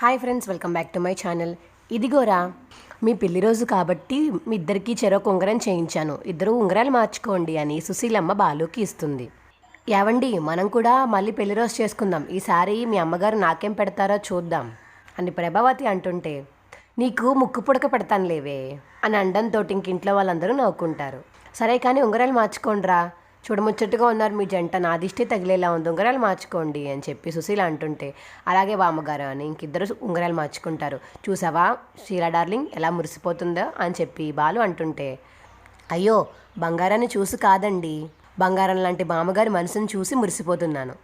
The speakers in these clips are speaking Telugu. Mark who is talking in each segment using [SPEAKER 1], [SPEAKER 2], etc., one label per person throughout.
[SPEAKER 1] Hi friends welcome back to my channel. ఇదిగోరా మీ పెళ్ళి రోజు కాబట్టి మీ ఇద్దరికి చెరొక ఉంగరం చేయించాను. ఇద్దరు ఉంగరాలు మార్చుకోండి అని సుశీలమ్మ బాలుకి ఇస్తుంది. ఏవండి మనం కూడా మళ్ళీ పెళ్ళి రోజు చేసుకుందాం. ఈసారి మీ అమ్మగారు నాకేం పెడతారో చూద్దాం అని ప్రభావతి అంటుంటే నీకు ముక్కు పుడక పెడతాను లేవే అని అండంతో ఇంక ఇంట్లో వాళ్ళందరూ నవ్వుకుంటారు. సరే కానీ ఉంగరాలు మార్చుకోండిరా. చూడముచ్చట్టుగా ఉన్నారు మీ జంట. నా దిష్టి తగిలేలా ఉంది ఉంగరాలు మార్చుకోండి అని చెప్పి సుశీల అంటుంటే అలాగే బామ్మగారు అని ఇంకిద్దరు ఉంగరాలు మార్చుకుంటారు. చూసావా? షీలా డార్లింగ్ ఎలా మురిసిపోతుందో అని చెప్పి బాలు అంటుంటే అయ్యో బంగారాన్ని చూసి కాదండి. బంగారం లాంటి బామ్మగారి మనసును చూసి మురిసిపోతున్నాను.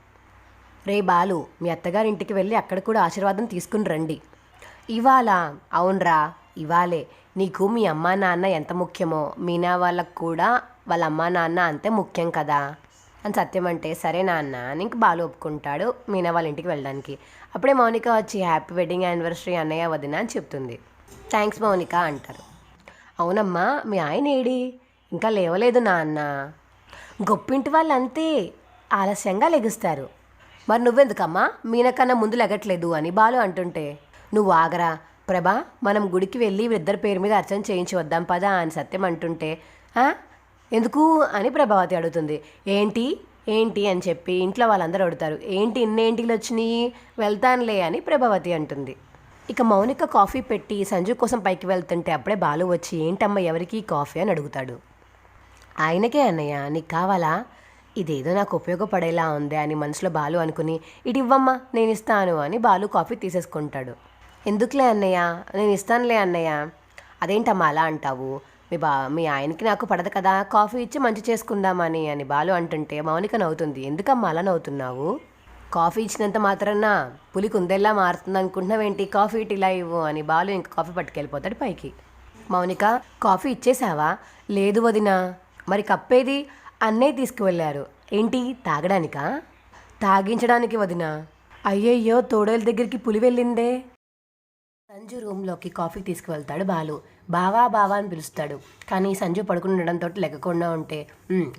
[SPEAKER 1] రే బాలు మీ అత్తగారి ఇంటికి వెళ్ళి అక్కడ కూడా ఆశీర్వాదం తీసుకుని రండి. ఇవాళ అవునరా ఇవాళే. నీకు మీ అమ్మా నాన్న ఎంత ముఖ్యమో మీనా వాళ్ళకు కూడా వాళ్ళ అమ్మా నాన్న అంతే ముఖ్యం కదా. అని సత్యం అంటే సరే నాన్న అని ఇంక బాలు ఒప్పుకుంటాడు మీనా వాళ్ళ ఇంటికి వెళ్ళడానికి. అప్పుడే మౌనిక వచ్చి హ్యాపీ వెడ్డింగ్ యానివర్సరీ అన్నయ్య వదిన అని చెప్తుంది. థ్యాంక్స్ మౌనిక అంటారు. అవునమ్మా మీ ఆయన ఏడి? ఇంకా లేవలేదు నాన్న. గొప్పింటి వాళ్ళు అంతే ఆలస్యంగా లెగుస్తారు. మరి నువ్వెందుకమ్మా? మీనకన్నా ముందు లెగట్లేదు అని బాలు అంటుంటే నువ్వు ఆగరా. ప్రభా మనం గుడికి వెళ్ళి ఇద్దరి పేరు మీద అర్చన చేయించి వద్దాం పదా అని సత్యం అంటుంటే ఎందుకు అని ప్రభావతి అడుగుతుంది. ఏంటి? ఏంటి అని చెప్పి ఇంట్లో వాళ్ళందరూ అడుగుతారు. ఏంటి ఇన్నేంటిలు వచ్చినాయి? వెళ్తానులే అని ప్రభావతి అంటుంది. ఇక మౌనిక కాఫీ పెట్టి సంజు కోసం పైకి వెళ్తుంటే అప్పుడే బాలు వచ్చి ఏంటమ్మ ఎవరికి కాఫీ? అని అడుగుతాడు. ఆయనకే అన్నయ్య నీకు కావాలా? ఇదేదో నాకు ఉపయోగపడేలా ఉంది అని మనసులో బాలు అనుకుని ఇటు ఇవ్వమ్మా నేను ఇస్తాను అని బాలు కాఫీ తీసేసుకుంటాడు. ఎందుకులే అన్నయ్య? నేను ఇస్తానులే అన్నయ్య. అదేంటమ్మా అలా అంటావు? మీ బా మీ ఆయనకి నాకు పడదు కదా కాఫీ ఇచ్చి మంచి చేసుకుందామని అని బాలు అంటుంటే మౌనిక నవ్వుతుంది. ఎందుకమ్మా అలా నవ్వుతున్నావు? కాఫీ ఇచ్చినంత మాత్రాన పులి కుందేలా మారుతుంది అనుకుంటున్నావేంటి? కాఫీ ఇటు ఇలా ఇవ్వు అని బాలు ఇంక కాఫీ పట్టుకెళ్ళిపోతాడు పైకి. మౌనిక కాఫీ ఇచ్చేసావా? లేదు వదినా. మరి కప్పేది అన్నయ్య తీసుకువెళ్ళారు. ఏంటి తాగడానికా? తాగించడానికి వదినా. అయ్యయ్యో తోడేల దగ్గరికి పులి వెళ్ళిందే. సంజు రూమ్లోకి కాఫీ తీసుకువెళ్తాడు బాలు. బావా బావా అని పిలుస్తాడు. కానీ సంజు పడుకుని ఉండడంతో లెక్కకుండా ఉంటే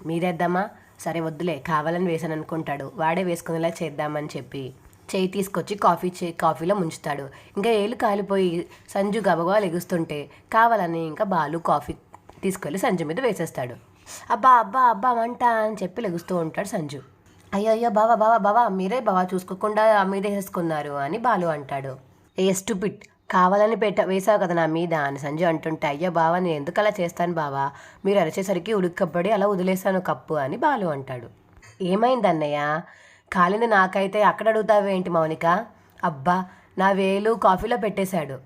[SPEAKER 1] మీరేద్దామా? సరే వద్దులే కావాలని వేసాను అనుకుంటాడు వాడే వేసుకునేలా చేద్దామని చెప్పి చేయి తీసుకొచ్చి కాఫీ చే కాఫీలో ముంచుతాడు. ఇంకా ఏళ్ళు కాలిపోయి సంజు గబగబా లెగుస్తుంటే కావాలని ఇంకా బాలు కాఫీ తీసుకెళ్ళి సంజు మీద వేసేస్తాడు. అబ్బా అబ్బా అబ్బా వంట అని చెప్పి లెగుస్తూ ఉంటాడు సంజు. అయ్యో అయ్యో బావా బావా బావా మీరే బావా చూసుకోకుండా మీదే వేసుకున్నారు అని బాలు అంటాడు. ఏ స్టూపిట్ కావాలని పెట్ట వేసావు కదా నా మీద అని సంజయ్ అంటుంటే అయ్యో బావా నేను ఎందుకు అలా చేస్తాను బావా? మీరు అరిచేసరికి ఉడుక్కబడి అలా వదిలేశాను కప్పు అని బాలు అంటాడు. ఏమైంది అన్నయ్య కాలింది నాకైతే అక్కడ అడుగుతావేంటి మౌనిక? అబ్బా నా వేలు కాఫీలో పెట్టేశాడు.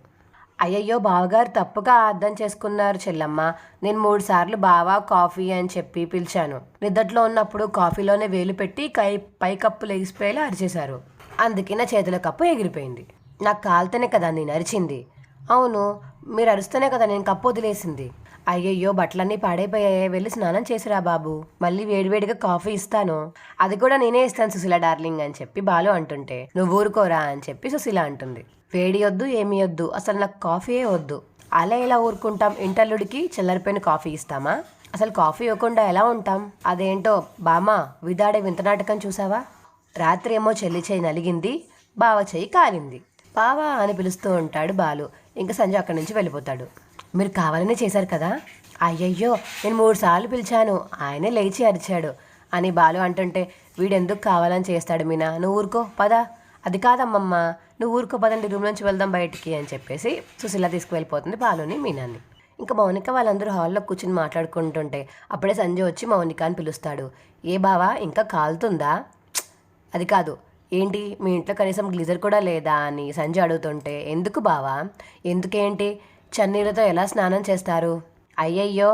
[SPEAKER 1] అయ్యయ్యో బావగారు తప్పుగా అర్థం చేసుకున్నారు చెల్లమ్మ. నేను మూడు సార్లు బావా కాఫీ అని చెప్పి పిలిచాను. నిద్దట్లో ఉన్నప్పుడు కాఫీలోనే వేలు పెట్టి కై పై కప్పు లెగిసిపోయేలా అరిచేశారు. అందుకే నా చేతుల కప్పు ఎగిరిపోయింది. నాకు కాలుతోనే కదా నేను అరిచింది. అవును మీరు అరుస్తేనే కదా నేను కప్పు వదిలేసింది. అయ్యయ్యో బట్టలన్నీ పాడైపోయాయి. వెళ్ళి స్నానం చేసిరా బాబు. మళ్ళీ వేడివేడిగా కాఫీ ఇస్తాను. అది కూడా నేనే ఇస్తాను సుశీల డార్లింగ్ అని చెప్పి బాలు అంటుంటే నువ్వు ఊరుకోరా అని చెప్పి సుశీల అంటుంది. వేడి వద్దు ఏమీ వద్దు. అసలు నాకు కాఫీయే వద్దు. అలా ఎలా ఊరుకుంటాం? ఇంటర్లుడికి చల్లారిపోయిన కాఫీ ఇస్తామా? అసలు కాఫీ ఇవ్వకుండా ఎలా ఉంటాం? అదేంటో బామా విదాడే వింత నాటకం చూసావా? రాత్రి ఏమో చెల్లి చేయి నలిగింది బావ చేయి కాలింది. బావా అని పిలుస్తూ ఉంటాడు బాలు. ఇంకా సంజు అక్కడి నుంచి వెళ్ళిపోతాడు. మీరు కావాలనే చేశారు కదా? అయ్యయ్యో నేను మూడు సార్లు పిలిచాను. ఆయనే లేచి అరిచాడు. అని బాలు అంటుంటే వీడెందుకు కావాలని చేస్తాడు మీనా? నువ్వు ఊరుకో పద. అది కాదమ్మమ్మ. నువ్వు ఊరుకో పదండి రూమ్ నుంచి వెళ్దాం బయటికి అని చెప్పేసి సుశీల తీసుకువెళ్ళిపోతుంది బాలుని మీనాన్ని ఇంకా మౌనిక వాళ్ళందరూ హాల్లో కూర్చుని మాట్లాడుకుంటుంటే అప్పుడే సంజయ్ వచ్చి మౌనిక అని పిలుస్తాడు. ఏ బావా ఇంకా కాలుతుందా? అది కాదు. ఏంటి మీ ఇంట్లో కనీసం గ్లిజర్ కూడా లేదా అని సంజయ్ అడుగుతుంటే ఎందుకు బావా? ఎందుకేంటి? చన్నీళ్ళతో ఎలా స్నానం చేస్తారు? అయ్యయ్యో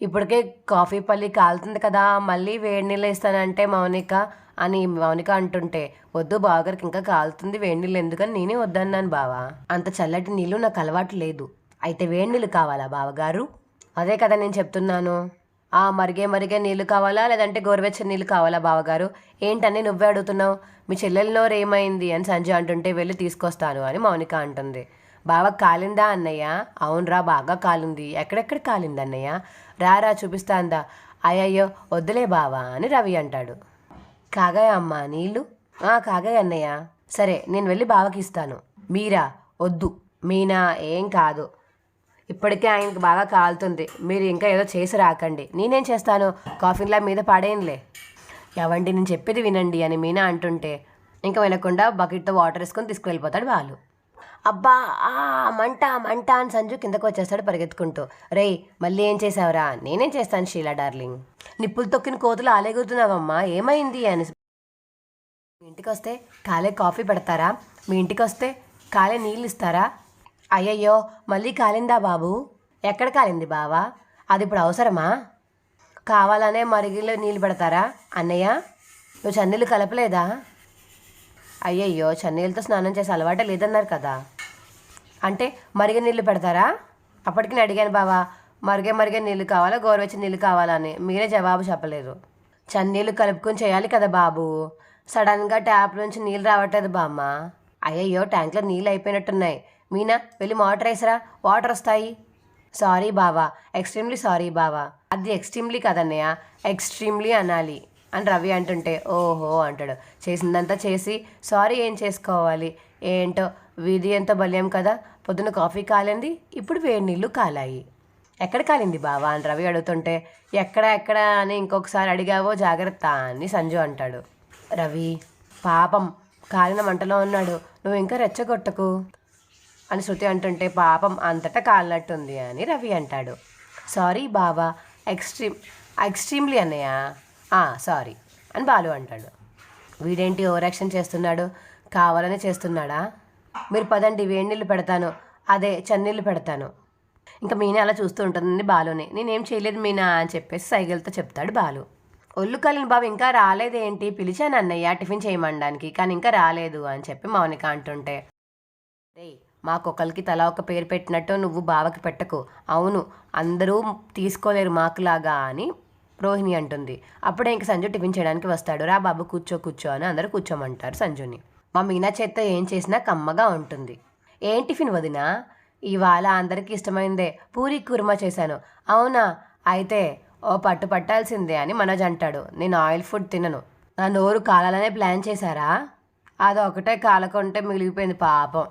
[SPEAKER 1] ఇప్పటికే కాఫీ పల్లి కాలుతుంది కదా మళ్ళీ వేడి నీళ్ళు ఇస్తానంటే మౌనిక అని మౌనిక అంటుంటే వద్దు బావగారికి ఇంకా కాలుతుంది వేడి నీళ్ళు ఎందుకని నేనే వద్దన్నాను బావా. అంత చల్లటి నీళ్ళు నాకు అలవాటు లేదు. అయితే వేడి నీళ్ళు కావాలా బావగారు? అదే కదా నేను చెప్తున్నాను. ఆ మరిగే మరిగే నీళ్ళు కావాలా? లేదంటే గోరువెచ్చని నీళ్ళు కావాలా బావగారు? ఏంటని నువ్వే అడుగుతున్నావు? మీ చెల్లెలినోరు ఏమైంది అని సంజయ్ అంటుంటే వెళ్ళి తీసుకొస్తాను అని మౌనిక అంటుంది. బావ కాలిందా అన్నయ్య? అవునరా బాగా కాలింది. ఎక్కడెక్కడ కాలింది అన్నయ్య? రారా చూపిస్తాందా. అయ్యయ్యో వద్దులే బావా అని రవి అంటాడు. కాగాయ అమ్మా నీళ్ళు ఆ కాగాయ అన్నయ్య. సరే నేను వెళ్ళి బావకి ఇస్తాను. మీరా? వద్దు. మీనా? ఏం కాదు. ఇప్పటికే ఆయనకి బాగా కాలుతుంది. మీరు ఇంకా ఏదో చేసి రాకండి. నేనేం చేస్తాను? కాఫీన్లా మీద పాడేయంలే ఎవండి నేను చెప్పేది వినండి అని మీనా అంటుంటే ఇంకా వినకుండా బకెట్తో వాటర్ వేసుకొని తీసుకువెళ్ళిపోతాడు వాళ్ళు అబ్బా ఆ మంట మంట అని సంజు కిందకు వచ్చేస్తాడు పరిగెత్తుకుంటూ. రేయ్ మళ్ళీ ఏం చేసావురా? నేనేం చేస్తాను షీలా డార్లింగ్? నిప్పులు తొక్కిన కోతులు ఆలేగుతున్నావమ్మా ఏమైంది అని మీ ఇంటికి వస్తే కాలే కాఫీ పెడతారా? మీ ఇంటికి వస్తే కాలే నీళ్ళు ఇస్తారా? అయ్యయ్యో మళ్ళీ కాలిందా బాబు? ఎక్కడ కాలింది బావా? అది ఇప్పుడు అవసరమా? కావాలనే మరిగిలో నీళ్ళు పెడతారా అన్నయ్య? నువ్వు చన్నీళ్ళు కలపలేదా? అయ్యయ్యో చన్నీళ్ళతో స్నానం చేసే అలవాటే లేదన్నారు కదా. అంటే మరిగే నీళ్ళు పెడతారా? అప్పటికి నేను అడిగాను బావా మరిగే మరిగే నీళ్ళు కావాలా గోరువెచ్చని నీళ్ళు కావాలా అని. మీరే జవాబు చెప్పలేదు. చన్నీళ్ళు కలుపుకొని చేయాలి కదా బాబు. సడన్గా ట్యాప్ నుంచి నీళ్ళు రావట్లేదు బామ్మ. అయ్యయ్యో ట్యాంక్లో నీళ్ళు అయిపోయినట్టున్నాయి. మీనా వెళ్ళి మోటార్ వేసరా? వాటర్ వస్తాయి. సారీ బావా ఎక్స్ట్రీమ్లీ సారీ బావా. అది ఎక్స్ట్రీమ్లీ కదన్నయ్య ఎక్స్ట్రీమ్లీ అనాలి అని రవి అంటుంటే ఓహో అంటాడు. చేసిందంతా చేసి సారీ ఏం చేసుకోవాలి? ఏంటో వీధి ఎంత బల్యం కదా? పొద్దున కాఫీ కాలింది ఇప్పుడు వేడి నీళ్ళు కాలాయి. ఎక్కడ కాలింది బావా అని రవి అడుగుతుంటే ఎక్కడ ఎక్కడ అని ఇంకొకసారి అడిగావో జాగ్రత్త అని సంజు అంటాడు. రవి పాపం కాలిన మంటలో ఉన్నాడు. నువ్వు ఇంకా రెచ్చగొట్టకు. అని శృతి అంటుంటే పాపం అంతటా కాలినట్టుంది అని రవి అంటాడు. సారీ బావా ఎక్స్ట్రీమ్ ఎక్స్ట్రీమ్లీ అన్నయ్య? సారీ అని బాలు అంటాడు. వీడేంటి ఓవరాక్షన్ చేస్తున్నాడు? కావాలనే చేస్తున్నాడా? మీరు పదండి వేడి నీళ్ళు పెడతాను. అదే చన్నీళ్ళు పెడతాను. ఇంకా మీనే అలా చూస్తూ ఉంటుందండి బాలుని. నేనేం చేయలేదు మీనా అని చెప్పేసి సైకిల్తో చెప్తాడు బాలు. ఒళ్ళు కలిన బాబు ఇంకా రాలేదేంటి? పిలిచాను అన్నయ్య టిఫిన్ చేయమనడానికి కానీ ఇంకా రాలేదు అని చెప్పి మౌనిక అంటుంటే రే మాకొకరికి తలా ఒక పేరు పెట్టినట్టు నువ్వు బావకి పెట్టకు. అవును అందరూ తీసుకోలేరు మాకులాగా అని రోహిణి అంటుంది. అప్పుడే ఇంక సంజు టిఫిన్ చేయడానికి వస్తాడు. రా బాబు కూర్చో కూర్చో అని అందరూ కూర్చోమంటారు సంజుని. మా మీనా చేత్తో ఏం చేసినా కమ్మగా ఉంటుంది. ఏం టిఫిన్ వదినా? ఇవాళ అందరికీ ఇష్టమైందే. పూరి కుర్మా చేశాను. అవునా? అయితే ఓ పట్టు పట్టాల్సిందే అని మనోజ్ అంటాడు. నేను ఆయిల్ ఫుడ్ తినను. నా నోరు కాలాలనే ప్లాన్ చేశారా? అదొకటే కాలకుంటే మిగిలిపోయింది పాపం.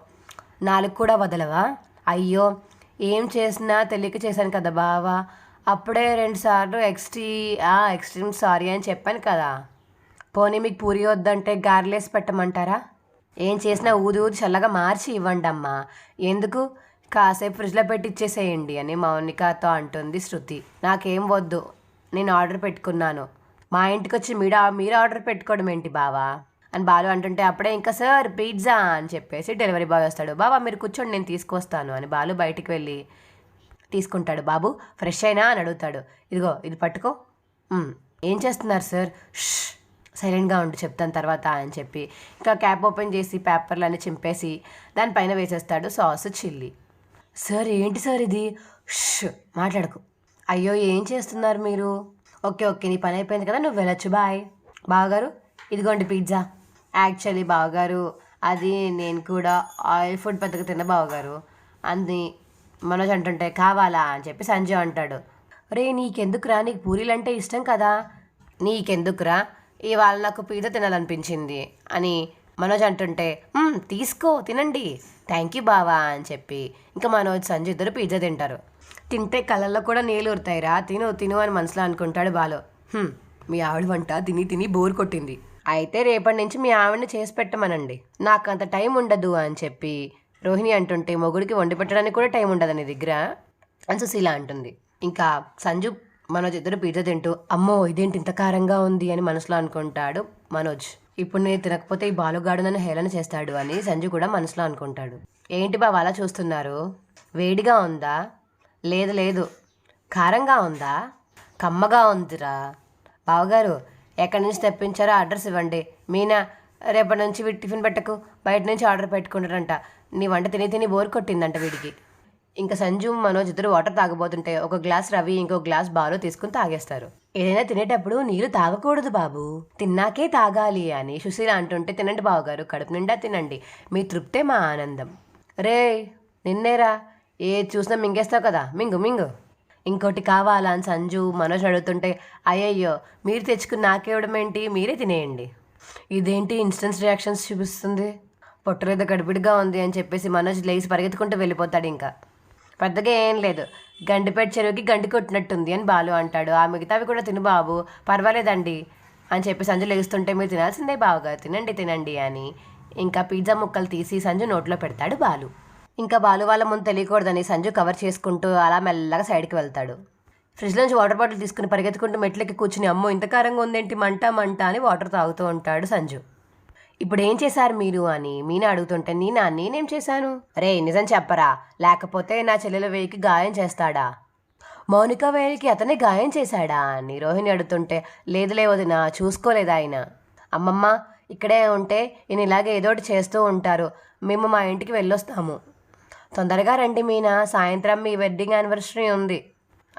[SPEAKER 1] నాలుగు కూడా వదలవా? అయ్యో ఏం చేసినా తెలియక చేశాను కదా బావా. అప్పుడే రెండుసార్లు ఎక్స్ట్రీ ఎక్స్ట్రీమ్ సారీ అని చెప్పాను కదా. పోనీ మీకు పూరి వద్దంటే గార్లేసి పెట్టమంటారా? ఏం చేసినా ఊది ఊది చల్లగా మార్చి ఇవ్వండి అమ్మా. ఎందుకు? కాసేపు ఫ్రిడ్జ్లో పెట్టి ఇచ్చేసేయండి అని మౌనికతో అంటుంది శృతి. నాకేం వద్దు నేను ఆర్డర్ పెట్టుకున్నాను. మా ఇంటికి వచ్చి మీరు మీరు ఆర్డర్ పెట్టుకోవడం ఏంటి బావా? అని బాలు అంటుంటే అప్పుడే ఇంకా సార్ పిజ్జా అని చెప్పేసి డెలివరీ బాయ్ వస్తాడు. బాబా మీరు కూర్చోండి నేను తీసుకొస్తాను అని బాలు బయటికి వెళ్ళి తీసుకుంటాడు. బాబు ఫ్రెష్ అయినా అని అడుగుతాడు. ఇదిగో ఇది పట్టుకో. ఏం చేస్తున్నారు సార్? సైలెంట్గా ఉండి చెప్తాను తర్వాత అని చెప్పి ఇంకా క్యాప్ ఓపెన్ చేసి పేపర్లు అన్నీ చింపేసి దానిపైన వేసేస్తాడు సాస్ చిల్లీ. సార్ ఏంటి సార్ ఇది? ష్ మాట్లాడకు. అయ్యో ఏం చేస్తున్నారు మీరు? ఓకే ఓకే నీ పని అయిపోయింది కదా నువ్వు వెళ్ళొచ్చు బాయ్. బావగారు ఇదిగోండి పిజ్జా. యాక్చువల్లీ బావగారు అది నేను కూడా ఆయిల్ ఫుడ్ పెద్దగా తిన్న బావగారు. అంది మనోజ్ అంటుంటే కావాలా? అని చెప్పి సంజయ్ అంటాడు. రే నీకెందుకురా? నీకు పూరీలు అంటే ఇష్టం కదా. నీకెందుకురా? ఇవాళ నాకు పిజ్జా తినాలనిపించింది అని మనోజ్ అంటుంటే తీసుకో తినండి. థ్యాంక్ యూ బావా అని చెప్పి ఇంకా మనోజ్ సంజయ్ ఇద్దరు పిజ్జా తింటారు. తింటే కళ్ళల్లో కూడా నీళ్ళు ఉరుతాయిరా తిను తిను అని మనసులో అనుకుంటాడు బాలు. మీ ఆవిడ వంట తిని తిని బోర్ కొట్టింది. అయితే రేపటి నుంచి మీ ఆవిడని చేసి పెట్టమనండి. నాకు అంత టైం ఉండదు అని చెప్పి రోహిణి అంటుంటే మొగుడికి వండి పెట్టడానికి కూడా టైం ఉండదు నీ దగ్గర అని సుశీల అంటుంది. ఇంకా సంజు మనోజ్ ఇద్దరు పిజ్జా తింటూ అమ్మో ఇదేంటి ఇంత కారంగా ఉంది? అని మనసులో అనుకుంటాడు మనోజ్. ఇప్పుడు నేను తినకపోతే ఈ బాలుగాడు నన్ను హేళన చేస్తాడు అని సంజు కూడా మనసులో అనుకుంటాడు. ఏంటి బావ అలా చూస్తున్నారు? వేడిగా ఉందా? లేదు లేదు. కారంగా ఉందా? కమ్మగా ఉందిరా. బావగారు ఎక్కడి నుంచి తెప్పించారో అడ్రస్ ఇవ్వండి. మీనా రేపటి నుంచి వీడి టిఫిన్ పెట్టకు. బయట నుంచి ఆర్డర్ పెట్టుకుంటారంట. నీ వంట తిని తిని బోర్ కొట్టిందంట వీడికి. ఇంకా సంజు మనోజ్ ఇద్దరు వాటర్ తాగబోతుంటే ఒక గ్లాస్ రవి ఇంకో గ్లాస్ బాలు తీసుకుని తాగేస్తారు. ఏదైనా తినేటప్పుడు నీరు తాగకూడదు బాబు. తిన్నాకే తాగాలి అని సుశీల అంటుంటే తినండి బావగారు కడుపు నిండా తినండి. మీ తృప్తే మా ఆనందం. రే నిన్నేరా? ఏ చూసినా మింగేస్తావు కదా? మింగు మింగు. ఇంకోటి కావాలా అని సంజు మనోజ్ అడుగుతుంటే అయ్యయ్యో మీరు తెచ్చుకుని నాకేవడం ఏంటి మీరే తినేయండి. ఇదేంటి ఇన్స్టెన్స్ రియాక్షన్స్ చూపిస్తుంది? పొట్టలేదో గడిబిడిగా ఉంది అని చెప్పేసి మనోజ్ లేచి పరిగెత్తుకుంటూ వెళ్ళిపోతాడు ఇంకా. పెద్దగా ఏం లేదు. గండిపేట చెరువుకి గండి కొట్టినట్టుంది అని బాలు అంటాడు. ఆ మిగతావి కూడా తిను బాబు పర్వాలేదండి అని చెప్పి సంజు లేస్తుంటే మీరు తినాల్సిందే బావుగా తినండి తినండి అని ఇంకా పిజ్జా ముక్కలు తీసి సంజు నోట్లో పెడతాడు బాలు. ఇంకా బాలు వాళ్ళ ముందు తెలియకూడదని సంజు కవర్ చేసుకుంటూ అలా మెల్లగా సైడ్కి వెళ్తాడు. ఫ్రిడ్జ్ నుంచి వాటర్ బాటిల్ తీసుకుని పరిగెత్తుకుంటూ మెట్లకి కూర్చుని అమ్మో ఇంత కారంగా ఉందేంటి? మంట మంట అని వాటర్ తాగుతూ ఉంటాడు సంజు. ఇప్పుడు ఏం చేశారు మీరు? అని మీనా అడుగుతుంటే నేనా నేనేం చేశాను? రే నిజం చెప్పరా. లేకపోతే నా చెల్లెల వేయికి గాయం చేస్తాడా? మౌనిక వేయికి అతనే గాయం చేశాడా? అని రోహిణి అడుగుతుంటే లేదులే వదిన చూసుకోలేదు ఆయన. అమ్మమ్మ ఇక్కడే ఉంటే ఈయన ఇలాగే ఏదో ఒకటి చేస్తూ ఉంటారు. మేము మా ఇంటికి వెళ్ళొస్తాము. తొందరగా రండి మీనా సాయంత్రం మీ వెడ్డింగ్ యానివర్సరీ ఉంది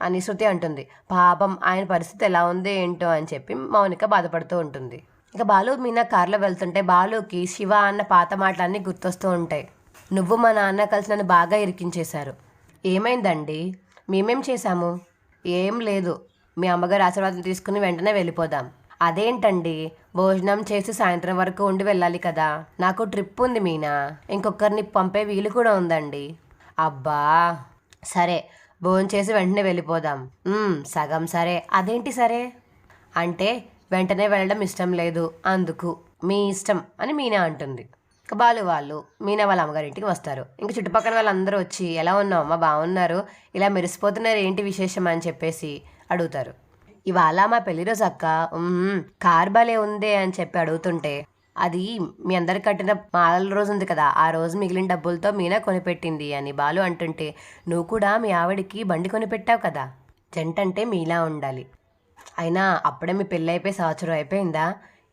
[SPEAKER 1] అని శృతి అంటుంది. పాపం ఆయన పరిస్థితి ఎలా ఉంది ఏంటో అని చెప్పి మౌనిక బాధపడుతూ ఉంటుంది. ఇక బాలు మీనా కార్లో వెళ్తుంటే బాలుకి శివ అన్న పాత మాటలన్నీ గుర్తొస్తూ ఉంటాయి. నువ్వు మా నాన్న కలిసి నన్ను బాగా ఇరికించేశారు. ఏమైందండి? మేమేం చేశాము? ఏం లేదు. మీ అమ్మగారు ఆశీర్వాదం తీసుకుని వెంటనే వెళ్ళిపోదాం. అదేంటండి? భోజనం చేసి సాయంత్రం వరకు ఉండి వెళ్ళాలి కదా. నాకు ట్రిప్ ఉంది మీనా. ఇంకొకరిని పంపే వీలు కూడా ఉందండి. అబ్బా! సరే భోజనం చేసి వెంటనే వెళ్ళిపోదాం. సగం సరే. అదేంటి సరే? అంటే వెంటనే వెళ్ళడం ఇష్టం లేదు. అందుకు మీ ఇష్టం అని మీనా అంటుంది. బాలు వాళ్ళు మీనా వాళ్ళ అమ్మగారింటికి వస్తారు. ఇంకా చుట్టుపక్కల వాళ్ళందరూ వచ్చి ఎలా ఉన్నావు అమ్మ? బాగున్నారు? ఇలా మెరిసిపోతున్నారు ఏంటి విశేషం? అని చెప్పేసి అడుగుతారు. ఇవాళ మా పెళ్ళిరోజు అక్క. కార్ భలే ఉందే అని చెప్పి అడుగుతుంటే అది మీ అందరికి కట్టిన మాలల రోజు ఉంది కదా ఆ రోజు మిగిలిన డబ్బులతో మీనా కొనిపెట్టింది అని బాలు అంటుంటే నువ్వు కూడా మీ ఆవిడకి బండి కొనిపెట్టావు కదా జంట అంటే మీలా ఉండాలి. అయినా అప్పుడే మీ పెళ్ళి అయిపోయి సంవత్సరం అయిపోయిందా?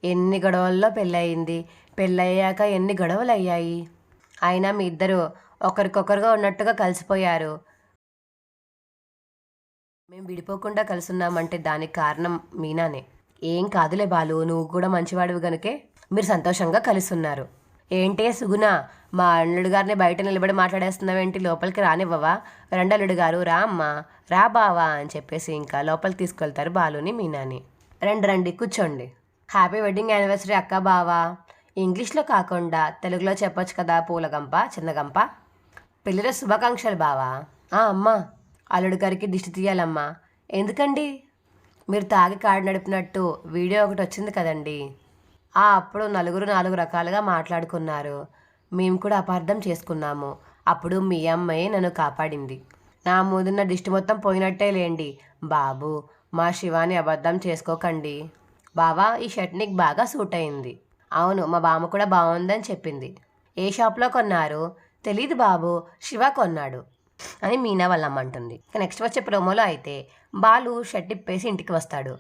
[SPEAKER 1] ఎన్ని గొడవల్లో పెళ్ళి అయింది? పెళ్ళయ్యాక ఎన్ని గొడవలు అయ్యాయి? అయినా మీ ఇద్దరు ఒకరికొకరుగా ఉన్నట్టుగా కలిసిపోయారు. మేము విడిపోకుండా కలుసున్నామంటే దానికి కారణం మీనానే. ఏం కాదులే బాలు నువ్వు కూడా మంచివాడివి గనుకే మీరు సంతోషంగా కలుసున్నారు. ఏంటే సుగుణ మా అల్లుడు గారిని బయట నిలబడి మాట్లాడేస్తున్నావేంటి? లోపలికి రానివ్వవా? రెండల్లుడు గారు రా అమ్మా. రా బావా అని చెప్పేసి ఇంకా లోపలికి తీసుకెళ్తారు బాలుని మీనాని. రండి రండి కూర్చోండి. హ్యాపీ వెడ్డింగ్ యానివర్సరీ అక్క బావా. ఇంగ్లీష్లో కాకుండా తెలుగులో చెప్పొచ్చు కదా పూలగంప చిన్నగంప? పెళ్ళిలో శుభాకాంక్షలు బావా. ఆ అమ్మా. అల్లుడు గారికి దిష్టి తీయాలమ్మా. ఎందుకండి? మీరు తాగి కాడు నడిపినట్టు వీడియో ఒకటి వచ్చింది కదండి. ఆ అప్పుడు నలుగురు నాలుగు రకాలుగా మాట్లాడుకున్నారు. మేము కూడా అపార్థం చేసుకున్నాము. అప్పుడు మీ అమ్మాయి నన్ను కాపాడింది. నా ముందున్న దిష్టి మొత్తం పోయినట్టే లేండి. బాబు మా శివాని అబద్ధం చేసుకోకండి. బావా ఈ షర్ట్ నీకు బాగా సూట్ అయింది. అవును మా బామ్మ కూడా బాగుందని చెప్పింది. ఏ షాప్లో కొన్నారు? తెలీదు బాబు శివ కొన్నాడు. అని మీనా వాళ్ళ అమ్మ అంటుంది నెక్స్ట్ వచ్చే ప్రోమోలో అయితే బాలు షర్ట్ ఇప్పేసి ఇంటికి వస్తాడు.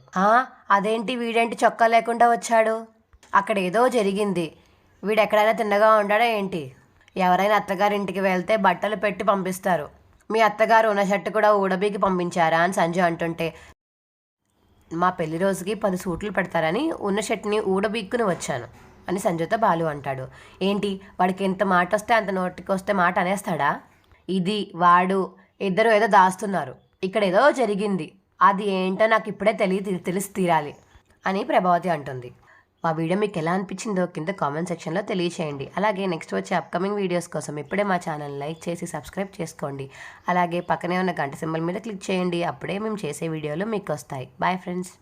[SPEAKER 1] అదేంటి వీడేంటి చొక్కా లేకుండా వచ్చాడు? అక్కడ ఏదో జరిగింది. వీడు ఎక్కడైనా తిన్నగా ఉండాడా ఏంటి? ఎవరైనా అత్తగారింటికి వెళ్తే బట్టలు పెట్టి పంపిస్తారు. మీ అత్తగారు ఉన్న షర్ట్ కూడా ఊడబీకి పంపించారా అని సంజయ్ అంటుంటే మా పెళ్ళి రోజుకి పది సూట్లు పెడతారని ఉన్న షర్ట్ని ఊడబీక్కుని వచ్చాను అని సంజయ్తో బాలు అంటాడు. ఏంటి? వాడికి ఎంత మాట వస్తే అంత నోటికి వస్తే మాట అనేస్తాడా? ఇది వాడు ఇద్దరు ఏదో దాస్తున్నారు. ఇక్కడ ఏదో జరిగింది. అది ఏంటో నాకు ఇప్పుడే తెలియ తెలిసి తీరాలి అని ప్రభావతి అంటుంది. మా వీడియో మీకు ఎలా అనిపించిందో కింద కామెంట్ సెక్షన్లో తెలియచేయండి. అలాగే నెక్స్ట్ వచ్చే అప్కమింగ్ వీడియోస్ కోసం ఇప్పుడే మా ఛానల్ లైక్ చేసి సబ్స్క్రైబ్ చేసుకోండి. అలాగే పక్కనే ఉన్న గంట సింబల్ మీద క్లిక్ చేయండి. అప్పుడే మేము చేసే వీడియోలు మీకు వస్తాయి. Bye friends.